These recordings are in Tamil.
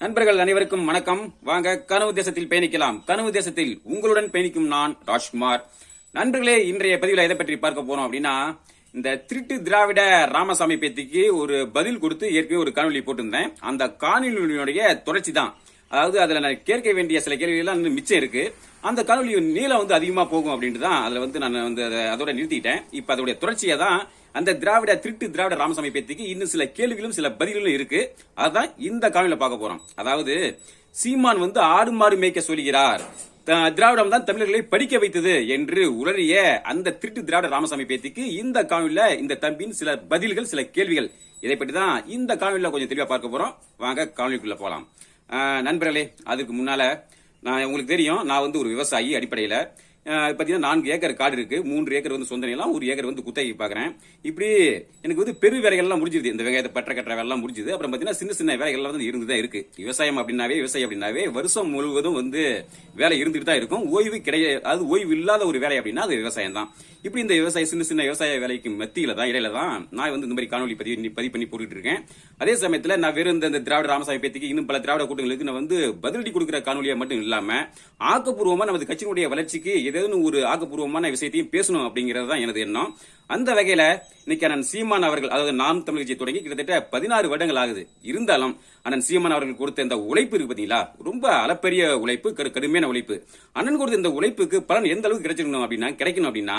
நண்பர்கள் அனைவருக்கும் வணக்கம். வாங்க கனவு தேசத்தில் பயணிக்கலாம். கனவு தேசத்தில் உங்களுடன் பயணிக்கும் நான் ராஜ்குமார். நண்பர்களே இன்றைய பதிவில் எதை பற்றி பார்க்க போறோம் அப்படின்னா இந்த திருட்டு திராவிட ராமசாமி பேத்திக்கு ஒரு பதில் கொடுத்து ஏற்கனவே ஒரு காணொலி போட்டிருந்தேன். அந்த காணொலியுடைய தொடர்ச்சி தான் அதாவது அதுல நான் கேட்க வேண்டிய சில கேள்விகள்லாம் இன்னும் மிச்சம் இருக்கு. அந்த காணொலி நீளம் வந்து அதிகமா போகும் அப்படின்ட்டு தான் அதுல வந்து நான் வந்து அதை- அதோட நிறுத்திட்டேன். இப்ப அதோடைய தொடர்ச்சியை தான் அந்த திராவிட திருட்டு திராவிட ராமசாமி பேத்திக்கு இன்னும் சில கேள்விகளும் சில பதில்களும் இருக்கு. அதுதான் இந்த காணொலியில பார்க்க போறோம். அதாவது சீமான் வந்து ஆடு மாடு மேய்க்க சொல்கிறார். திராவிடம் தான் தமிழர்களை படிக்க வைத்தது என்று உளறிய அந்த திருட்டு திராவிட ராமசாமி பேத்திக்கு இந்த காணொலியில இந்த தம்பியின் சில பதில்கள் சில கேள்விகள். இதை பற்றி தான் இந்த காணொலியில கொஞ்சம் தெளிவா பார்க்க போறோம். வாங்க காணொலிக்குள்ள போலாம். நண்பர்களே அதுக்கு முன்னால நான் உங்களுக்கு தெரியும் நான் வந்து ஒரு விவசாயி அடிப்படையில. பார்த்தீங்கன்னா நான்கு ஏக்கர் காடு இருக்கு. மூன்று ஏக்கர் வந்து சொந்த நிலம் ஒரு ஏக்கர் வந்து குத்தகை பார்க்குறேன் இப்படி எனக்கு வந்து பெரு வேலைகள்லாம் முடிஞ்சுது. இந்த வெங்காயத்தை பற்ற கட்டுற வேலைலாம் முடிஞ்சுது. அப்புறம் பார்த்தீங்கன்னா சின்ன சின்ன வேலைகள்லாம் வந்து இருந்து தான் இருக்கு. விவசாயம் அப்படின்னாவே விவசாயம் அப்படின்னாவே வருஷம் முழுவதும் வந்து வேலை இருந்துட்டு தான் இருக்கும். ஓய்வு கிடையாது அது ஓய்வு இல்லாத ஒரு வேலை அப்படின்னா அது விவசாயம் தான். இப்படி இந்த விவசாய சின்ன சின்ன விவசாய வேலைக்கு மத்தியில தான் இடையில தான் நான் வந்து இந்த மாதிரி காணொலி பதிவு பதிவு பண்ணி போட்டுட்டு இருக்கேன். அதே சமயத்தில் நான் வெறும் இந்த திராவிட ராமசாமி பேத்திக்கு இன்னும் பல திராவிட கூட்டங்களுக்கு நான் வந்து பதிலடி கொடுக்குற காணொலியை மட்டும் இல்லாமல் ஆக்கப்பூர்வமாக நமது கட்சியினுடைய வளர்ச்சிக்கு ஏதேனும் ஒரு ஆக்கப்பூர்வமான விஷயத்தையும் பேசணும் அப்படிங்கிறது தான் எனது எண்ணம். அந்த வகையில இன்னைக்கு அண்ணன் சீமான் அவர்கள் அதாவது நாம் தமிழ் கட்சி தொடங்கி கிட்டத்தட்ட பதினாறு வருடங்கள் ஆகுது. இருந்தாலும் அண்ணன் சீமான் அவர்கள் கொடுத்த இந்த உழைப்பு இருக்கு பாத்தீங்களா? ரொம்ப அளப்பெரிய உழைப்பு கடுமையான உழைப்பு. அண்ணன் கொடுத்த இந்த உழைப்புக்கு பலன் எந்த அளவுக்கு கிடைச்சிருக்கணும் அப்படின்னா கிடைக்கணும் அப்படின்னா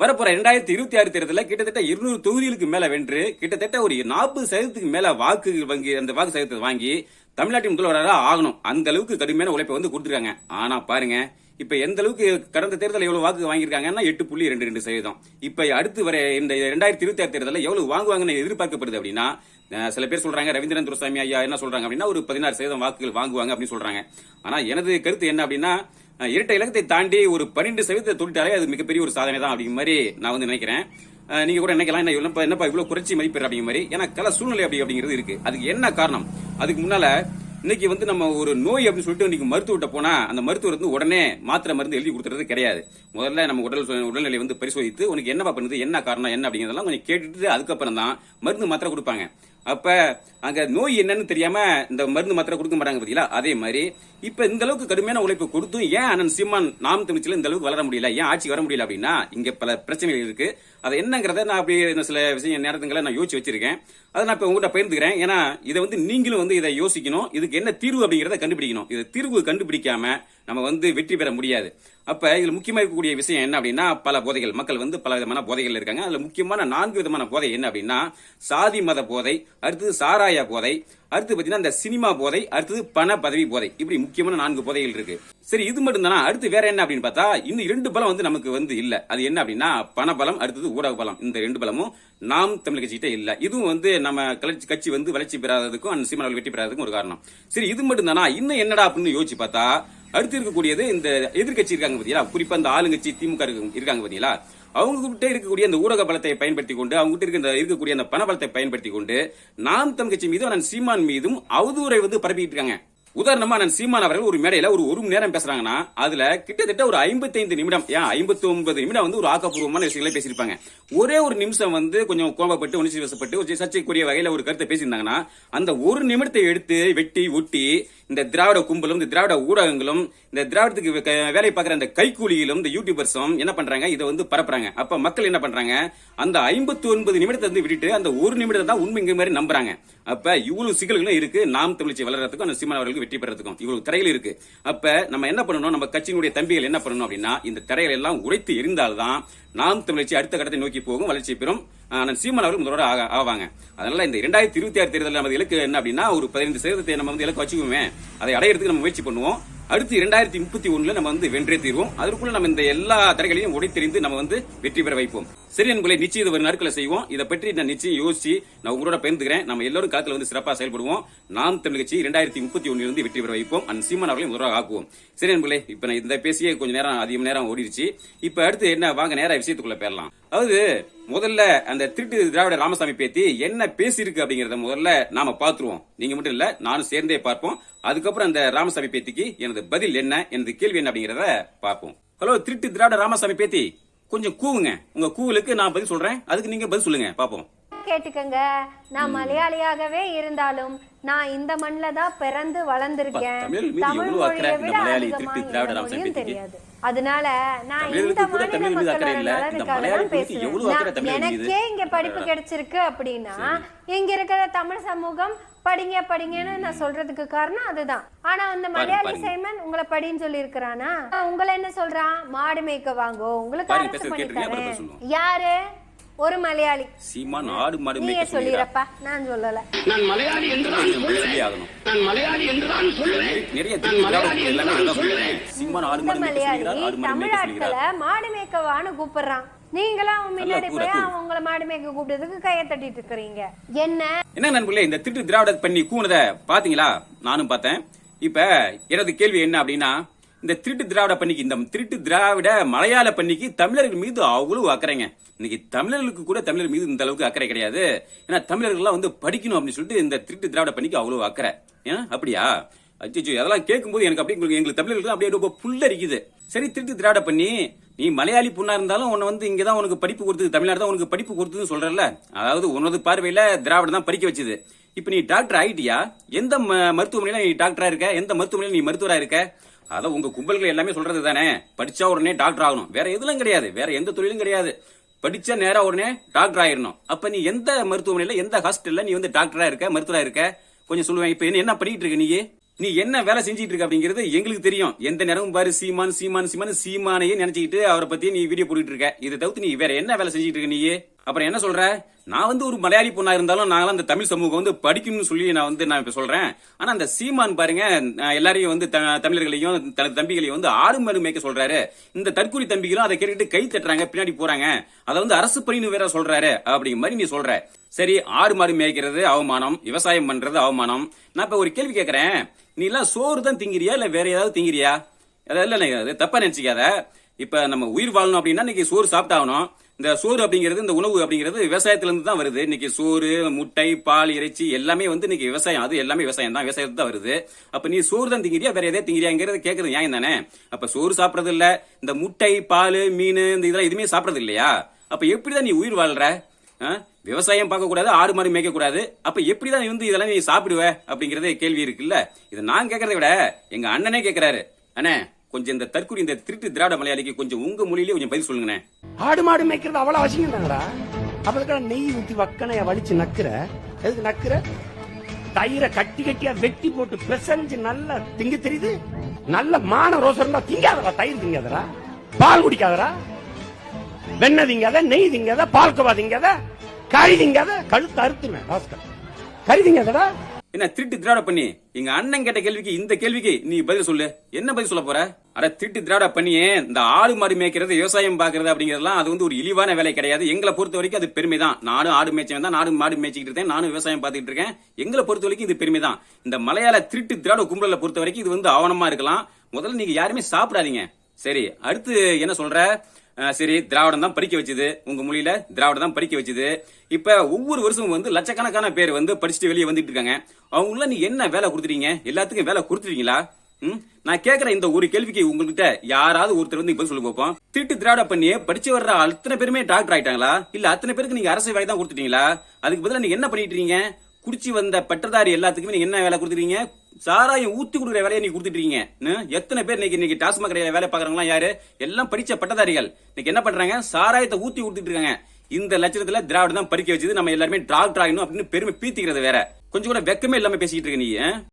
வரப்போற ரெண்டாயிரத்தி இருபத்தி ஆறு தேர்தலில் கிட்டத்தட்ட இருநூறு தொகுதிகளுக்கு மேல வென்று கிட்டத்தட்ட ஒரு நாற்பது சதவீதத்துக்கு மேல வாக்கு வங்கி அந்த வாக்கு சதவீதத்தை வாங்கி தமிழ்நாட்டின் முதல்வராக ஆகணும். அந்த அளவுக்கு கடுமையான உழைப்பை வந்து கொடுத்துருக்காங்க. ஆனா பாருங்க இப்ப எந்த அளவுக்கு கடந்த தேர்தலில் எவ்வளவு வாக்கு வாங்கியிருக்காங்கன்னா எட்டு புள்ளி ரெண்டு ரெண்டு சதவீதம். இப்ப அடுத்து வர இந்த ரெண்டாயிரத்தி இருபத்தி ஆறு தேர்தலில் எவ்வளவு வாங்குவாங்கன்னு எதிர்பார்க்கப்படுது அப்படின்னா சில பேர் சொல்றாங்க ரவீந்திரன் துரசாமி ஐயா என்ன சொல்றாங்க அப்படின்னா ஒரு பதினாறு சதவீதம் வாக்குகள் வாங்குவாங்க அப்படின்னு சொல்றாங்க. ஆனா எனது கருத்து என்ன அப்படின்னா இரட்டை இலக்கத்தை தாண்டி ஒரு பன்னெண்டு சதவீதத்தை தொட்டாலே அது மிகப்பெரிய ஒரு சாதனை தான் அப்படிங்கிற மாதிரி நான் வந்து நினைக்கிறேன். நீங்க கூட நினைக்கலாம் என்ன என்னப்பா இவ்வளவு குறைச்சி மதிப்பெற அப்படிங்கிற மாதிரி. ஏன்னா கல சூழ்நிலை அப்படி அப்படிங்கிறது இருக்கு. அதுக்கு என்ன காரணம்? அதுக்கு முன்னால இன்னைக்கு வந்து நம்ம ஒரு நோய் அப்படின்னு சொல்லிட்டு இன்னைக்கு மருத்துவர்கிட்ட போனா அந்த மருத்துவர் வந்து உடனே மாத்திரை மருந்து எழுதி கொடுத்துறது கிடையாது. முதல்ல நம்ம உடல் உடல்நிலை வந்து பரிசோதித்து உனக்கு என்னப்பா பண்ணுது என்ன காரணம் என்ன அப்படிங்கிறதெல்லாம் கொஞ்சம் கேட்டுட்டு அதுக்கப்புறம் தான் மருந்து மாத்திரை கொடுப்பாங்க. அப்ப அங்க நோய் என்னன்னு தெரியாம இந்த மருந்து மாத்திரை கொடுக்க மாட்டாங்க பாத்தீங்களா? அதே மாதிரி இப்ப இந்த அளவுக்கு கடுமையான உழைப்பு கொடுத்தும் ஏன் அண்ணன் சீமான் நாம் தமிழ்ச்சியில இந்த அளவுக்கு வளர முடியல? ஏன் ஆட்சி வர முடியல அப்படின்னா இங்க பல பிரச்சனைகள் இருக்கு. அது என்னங்கிறத நான் அப்படியே இந்த சில விஷய நேரத்துங்களை நான் யோசிச்சு வச்சிருக்கேன். அதை நான் இப்ப உங்ககிட்ட பகிர்ந்துக்கிறேன். ஏன்னா இதை வந்து நீங்களும் வந்து இதை யோசிக்கணும். இதுக்கு என்ன தீர்வு அப்படிங்கறத கண்டுபிடிக்கணும். இது தீர்வு கண்டுபிடிக்காம நம்ம வந்து வெற்றி பெற முடியாது. அப்ப இதுல முக்கியமா இருக்கக்கூடிய விஷயம் என்ன அப்படின்னா பல போதைகள். மக்கள் வந்து பல விதமான போதைகள் இருக்காங்க. அதுல முக்கியமான நான்கு விதமான போதை என்ன அப்படின்னா சாதி மத போதை அடுத்தது சாராய போதை அடுத்து பாத்தீங்கன்னா இந்த சினிமா போதை அடுத்தது பண பதவி போதை. இப்படி முக்கியமான நான்கு போதைகள் இருக்கு. சரி இது மட்டும் தானா? அடுத்து வேற என்ன அப்படின்னு பார்த்தா இன்னும் இரண்டு பலம் வந்து நமக்கு வந்து இல்ல. அது என்ன அப்படின்னா பண பலம் அடுத்தது ஊடக பலம் இந்த ரெண்டு பலமும் நாம் தமிழ் கட்சிகிட்ட இல்ல. இதுவும் வந்து நம்ம கட்சி- கட்சி வந்து வளர்ச்சி பெறாததுக்கும் அந்த சீமானவர்கள் வெற்றி பெறாததுக்கும் ஒரு காரணம். சரி இது மட்டும் தானா? இன்னும் என்னடா அப்படின்னு யோசிச்சு பார்த்தா அடுத்து இருக்கக்கூடியது இந்த எதிர்க்கட்சி இருக்காங்க பாத்தீங்களா? குறிப்பா இந்த ஆளுங்கட்சி திமுக இருக்காங்க பாத்தீங்களா? அவங்க கிட்ட இருக்கக்கூடிய அந்த ஊடக பலத்தை பயன்படுத்தி கொண்டு அவங்க கிட்ட இருக்க இந்த இருக்கக்கூடிய அந்த பண பலத்தை பயன்படுத்தி கொண்டு நாம் தம் கட்சி மீதும் அண்ணன் சீமான் மீதும் அவதூரை வந்து பரப்பிட்டு இருக்காங்க. உதாரணமா நான் சீமான் அவர்கள் ஒரு மேடையில ஒரு ஒரு மணி நேரம் பேசுறாங்கன்னா அதுல கிட்டத்தட்ட ஒரு 55 நிமிடம் ஏன் 59 நிமிடம் வந்து ஒரு ஆக்கப்பூர்வமான விஷயங்களை பேசியிருப்பாங்க. ஒரே ஒரு நிமிஷம் வந்து கொஞ்சம் கோபப்பட்டு உணர்ச்சி வசப்பட்டு ஒரு சர்ச்சைக்குரிய வகையில ஒரு கருத்தை பேசியிருந்தாங்கன்னா அந்த ஒரு நிமிடத்தை எடுத்து வெட்டி ஒட்டி இந்த திராவிட கும்பலும் இந்த திராவிட ஊடகங்களும் இந்த திராவிடத்துக்கு வேலை பார்க்குற அந்த கைக்கூலியிலும் இந்த யூடியூபர்ஸும் என்ன பண்றாங்க? இதை வந்து பரப்புறாங்க. அப்ப மக்கள் என்ன பண்றாங்க? அந்த 59 ஒன்பது நிமிடத்தை வந்து விட்டுட்டு அந்த ஒரு நிமிடத்தை தான் உண்மைங்க மாதிரி நம்புறாங்க. அப்ப இவ்வளவு சிக்கல்களும் இருக்கு. நாம் தமிழ்ச்சி வளர்றதுக்கும் அந்த சீமான் அவர்களுக்கு வெற்றி பெறதுக்கும் இவ்வளவு தடைகள் இருக்கு. அப்ப நம்ம என்ன பண்ணணும்? நம்ம கட்சியினுடைய தம்பிகள் என்ன பண்ணணும் அப்படின்னா இந்த திரைகள் எல்லாம் உடைத்து எரிந்தால்தான் நாம் தமிழ்ச்சி அடுத்த கட்டத்தை நோக்கி போகும் வளர்ச்சி பெறும். ஆனால் சீமான் அவர்கள் முதல்வர் ஆக- ஆவாங்க. அதனால இந்த இரண்டாயிரத்தி இருபத்தி ஆறு தேர்தலில் நமது இலக்கு என்ன அப்படின்னா ஒரு பதினைந்து சதவீதத்தை நம்ம வந்து இலக்கு வச்சுக்குவோமே. அதை அடையிறதுக்கு நம்ம முயற்சி பண்ணுவோம். அடுத்து இரண்டாயிரத்தி முப்பத்தி ஒண்ணுல நம்ம வந்து வென்றே தீர்வோம். அதற்குள்ள நம்ம இந்த எல்லா தடைகளையும் உடைத்தெறிந்து நம்ம வந்து வெற்றி பெற வைப்போம். சரி நண்பர்களே நிச்சயம் இது ஒரு நாட்களை செய்வோம். இதை பற்றி நான் நிச்சயம் யோசிச்சு நான் உங்களோட பயந்துக்கிறேன் நம்ம எல்லாரும் காலத்துல வந்து சிறப்பாக செயல்படுவோம். நாம் தமிழ் கட்சி இரண்டாயிரத்தி முப்பத்தி ஒன்னுல இருந்து வெற்றி பெற வைப்போம். அந்த சீமான் அவர்களையும் முதலாக ஆக்குவோம். சரி நண்பர்களே இப்ப நான் இந்த பேசியே கொஞ்சம் நேரம் அதிகம் நேரம் ஓடிடுச்சு இப்ப அடுத்து என்ன வாங்க நேரம் விஷயத்துக்குள்ள போயிடலாம். அதாவது முதல்ல அந்த திருட்டு திராவிட ராமசாமி பேத்தி என்ன பேசியிருக்கு அப்படிங்கறத முதல்ல நாம பாத்துருவோம் நீங்க மட்டும் இல்ல நானும் சேர்ந்தே பார்ப்போம். அதுக்கப்புறம் அந்த ராமசாமி பேத்திக்கு எனது பதில் என்ன எனது கேள்வி என்ன அப்படிங்கறத பார்ப்போம். ஹலோ திருட்டு திராவிட ராமசாமி பேத்தி கொஞ்சம் கூவுங்க. உங்க கூவலுக்கு நான் பதில் சொல்றேன். அதுக்கு நீங்க பதில் சொல்லுங்க. பாப்போம் கேட்டுக்கங்க. நான் மலையாளியாகவே இருந்தாலும் நான் இந்த மண்ணில் தான் பிறந்து வளர்ந்திருக்கேன். தமிழ் மொழியை விட மலையாளி அதிகமா திருட்டு எந்த திராவிட ராமசாமி மொழியும்? தெரியாது. அதனால நான் இந்த மாநில மக்களோட நலனுக்காக பேசுறேன்? எனக்கே இங்க படிப்பு கிடைச்சிருக்கு அப்படின்னா இங்க இருக்கிற தமிழ் சமூகம் படிங்க படிங்கன்னு நான் சொல்றதுக்கு காரணம் அதுதான். ஆனா அந்த மலையாளி. சைமன் உங்களை படின்னு சொல்லி இருக்கிறானா உங்களை என்ன சொல்றான்? மாடு மேய்க்க வாங்கோ. உங்களுக்கு அரசு பண்ணி தரேன். யாரு? ஒரு மலையாளி. சீமான் ஆடு மாடு நீயே சொல்லிடுறப்பா நான் சொல்லல. நான் மலையாளி என்றுதான் பதில் சொல்லுவேன். நான் மலையாளி என்றுதான் சொல்லுவேன். நிறைய மலையாளி என்றுதான் இதான் சொல்லுவேன். சொல்றேன் சீமான் ஆடு இந்த மாடு மேய்க்க மலையாளி சொல்கிறார் ஆடு மாடு தமிழ் மேய்க்க ஆட்களை மாடு மேய்க்கவான்னு கூப்பிடுறான். நீங்களாம் அவன் முன்னாடி போய் உங்களை மாடு மேய்க்க கூப்பிட்டதுக்கு கையை தட்டிட்டு இருக்கிறீங்க. என்ன? என்ன நண்பர்களே இந்த திருட்டு திராவிட பண்ணி கூனத பாத்தீங்களா நானும் பார்த்தேன். இப்ப எனது கேள்வி என்ன அப்படின்னா இந்த திருட்டு திராவிட பண்ணிக்கு இந்த திருட்டு திராவிட மலையாள பண்ணிக்கு தமிழர்கள் மீது அவ்வளவு அக்கறைங்க. இன்னைக்கு தமிழர்களுக்கு கூட தமிழர் மீது இந்த அளவுக்கு அக்கறை கிடையாது. ஏன்னா தமிழர்கள்லாம் வந்து படிக்கணும் அப்படின்னு சொல்லிட்டு இந்த திருட்டு திராவிட பண்ணிக்கு அவ்வளவு அக்கறை. ஏன் அப்படியா? அச்சோ அதெல்லாம் கேட்கும்போது எனக்கு அப்படியே உங்களுக்கு- எங்களுக்கு தமிழர்கள் அப்படியே ரொம்ப புல்லரிக்குது சரி திருட்டு திராவிட பண்ணி நீ மலையாளி பொண்ணா இருந்தாலும் உன்னை வந்து இங்கதான் உனக்கு படிப்பு கொடுத்தது தமிழ்நாடு தான் உனக்கு படிப்பு கொடுத்ததுன்னு சொல்றல அதாவது உனது பார்வையில திராவிட தான் படிக்க வச்சது. இப்போ நீ டாக்டர் ஆயிட்டியா? எந்த ம- நீ டாக்டரா இருக்க? எந்த மருத்துவமனையில் நீ மருத்துவராக இருக்க? அதான் உங்க கும்பல்கள் எல்லாமே சொல்றது தானே. படிச்சா உடனே டாக்டர் ஆகணும். வேற எதுலாம் கிடையாது. வேற எந்த தொழிலும் கிடையாது. படித்தா நேராக உடனே டாக்டர் ஆயிடணும். அப்ப நீ எந்த மருத்துவமனையில எந்த ஹாஸ்பிட்டல்ல நீ வந்து டாக்டரா இருக்க மருத்துவரா இருக்க? கொஞ்சம் சொல்லுவேன். இப்ப என்ன என்ன பண்ணிட்டு இருக்க நீ நீ என்ன வேலை செஞ்சுட்டு இருக்க அப்படிங்கிறது எங்களுக்கு தெரியும். எந்த நேரமும் பாரு சீமான் சீமான் சீமான் சீமானையே நினைச்சுக்கிட்டு அவரை பத்தி நீ வீடியோ போட்டுட்டு இருக்க. இதை தவிர்த்து நீ வேற என்ன வேலை செஞ்சுட்டு இருக்க நீ அப்புறம் என்ன சொல்ற? நான் வந்து ஒரு மலையாளி பொண்ணா இருந்தாலும் நாங்களாம் அந்த தமிழ் சமூகம் வந்து படிக்கணும்னு சொல்லி நான் வந்து நான் இப்ப சொல்றேன். ஆனா அந்த சீமான் பாருங்க எல்லாரையும் வந்து த- தமிழர்களையும் தனது தம்பிகளையும் வந்து ஆறு மாடு மேய்க்க சொல்றாரு. இந்த தற்கூரி தம்பிகளும் அதை கேட்டுட்டு கை தட்டுறாங்க பின்னாடி போறாங்க. அதை வந்து அரசு பணின்னு வேற சொல்றாரு. அப்படிங்கிற மாதிரி நீ சொல்ற. சரி ஆறு மாடு மேய்க்கிறது அவமானம் விவசாயம் பண்றது அவமானம். நான் இப்ப ஒரு கேள்வி கேட்கறேன் நீ எல்லாம் சோறு தான் திங்கிறியா இல்ல வேற ஏதாவது திங்கிறியா? அதாவது இல்ல தப்பா நினைச்சுக்காத. இப்ப நம்ம உயிர் வாழணும் அப்படின்னா இன்னைக்கு சோறு சாப்பிட்டாகணும். இந்த சோறு அப்படிங்கிறது இந்த உணவு அப்படிங்கிறது விவசாயத்துல இருந்து தான் வருது. இன்னைக்கு சோறு முட்டை பால் இறைச்சி எல்லாமே வந்து இன்னைக்கு விவசாயம். அது எல்லாமே விவசாயம் தான். விவசாயத்து தான் வருது. அப்ப நீ சோறு தான் திங்கிறியா? வேற எதே திங்கிறியாங்கிறது கேக்குறது நியாயம் தானே? அப்ப சோறு சாப்பிடறது இல்ல. இந்த முட்டை பால் மீன் இந்த இதெல்லாம் எதுவுமே சாப்பிடுறது இல்லையா? அப்ப எப்படிதான் நீ உயிர் வாழ்ற? ஆ? விவசாயம் பார்க்க கூடாது ஆடு மாடு மேய்க்க கூடாது. அப்ப எப்படிதான் நீ வந்து இதெல்லாம் நீ சாப்பிடுவ அப்படிங்கறதே கேள்வி இருக்குல்ல? இது நான் கேட்கறதை விட எங்க அண்ணனே கேக்குறாரு. அண்ணே கொஞ்சம் இந்த தற்கொலை இந்த திருட்டு திராவிட மலையாளிக்கு கொஞ்சம் உங்க மொழியிலே கொஞ்சம் பதில் சொல்லுங்க ஆடு மாடு மேய்க்கிறது அவ்வளவு அவசியம் தானடா அப்ப நெய் ஊத்தி வக்கனைய வலிச்சு நக்குற? எதுக்கு நக்குற? தயிரை கட்டி கட்டியா வெட்டி போட்டு பிசைஞ்சு நல்லா திங்க தெரியுது? நல்ல மான ரோசம் திங்காதடா தயிர் திங்காதடா. பால் குடிக்காதடா. வெண்ணெய் திங்காத நெய் திங்காத பால்கோவா திங்காத கறி திங்காத கழுத்து அறுத்துமே ராஸ்கல் கறி திங்காதடா. என்ன திருட்டு திராவிட பண்ணி எங்க அண்ணன் கேட்ட கேள்விக்கு இந்த கேள்விக்கு நீ பதில் சொல்லு. என்ன பதில் சொல்ல போற? அட திருட்டு திராவிட பண்ணியே இந்த ஆடு மாடு மேய்க்கிறது விவசாயம் பாக்குறது அப்படிங்கிறதுலாம் அது வந்து ஒரு இழிவான வேலை கிடையாது. எங்களை பொறுத்த வரைக்கும் அது பெருமை தான் நானும் ஆடு மேய்ச்சவன் தான் நானும் மாடு மேய்ச்சிக்கிட்டு இருக்கேன் நானும் விவசாயம் பார்த்துக்கிட்டு இருக்கேன். எங்களை பொறுத்த வரைக்கும் இது பெருமை தான் இந்த மலையாள திருட்டு திராவிட கும்பலை பொறுத்த வரைக்கும் இது வந்து ஆவணமா இருக்கலாம். முதல்ல நீங்க யாருமே சாப்பிடாதீங்க. சரி அடுத்து என்ன சொல்ற? சரி திராவிடம் தான் படிக்க வச்சுது. உங்க மொழியில திராவிடம் தான் படிக்க வச்சது. இப்ப ஒவ்வொரு வருஷமும் வந்து லட்சக்கணக்கான பேர் வந்து படிச்சுட்டு வெளியே வந்துட்டு இருக்காங்க. அவங்கள நீ என்ன வேலை கொடுத்துட்டீங்க? எல்லாத்துக்கும் வேலை கொடுத்துட்டீங்களா? நான் கேக்குற இந்த ஒரு கேள்விக்கு உங்ககிட்ட யாராவது ஒருத்தர் வந்து பதில் சொல்லி பார்ப்போம். திட்டு திராவிட பண்ணி படிச்சு வர்ற அத்தனை பேருமே டாக்டர் ஆயிட்டாங்களா? இல்ல அத்தனை பேருக்கு நீங்க அரசு வேலை தான் கொடுத்துட்டீங்களா? அதுக்கு பதிலா நீங்க என்ன பண்ணிட்டு இருக்கீங்க? குடிச்சு வந்த பட்டதாரி எல்லாத்துக்குமே நீங்க என்ன வேலை கொடுத்துருக்கீங்க சாராயம் ஊத்தி கொடுக்குற வேலையை நீ கொடுத்துட்டு இருக்கீங்க. எத்தனை பேர் இன்னைக்கு இன்னைக்கு டாஸ்மாக் கடையில வேலை பாக்குறாங்களா யாரு? எல்லாம் படிச்ச பட்டதாரிகள். இன்னைக்கு என்ன பண்றாங்க? சாராயத்தை ஊத்தி கொடுத்துட்டு இருக்காங்க. இந்த லட்சணத்துல திராவிடம் தான் படிக்க வச்சது. நம்ம எல்லாருமே டாக்டர் ஆகணும் அப்படின்னு பெருமை பீத்திக்கிறது வேற. கொஞ்சம் கூட வெக்கமே இல்லாம பேசிக்கிட்டு இருக்க நீ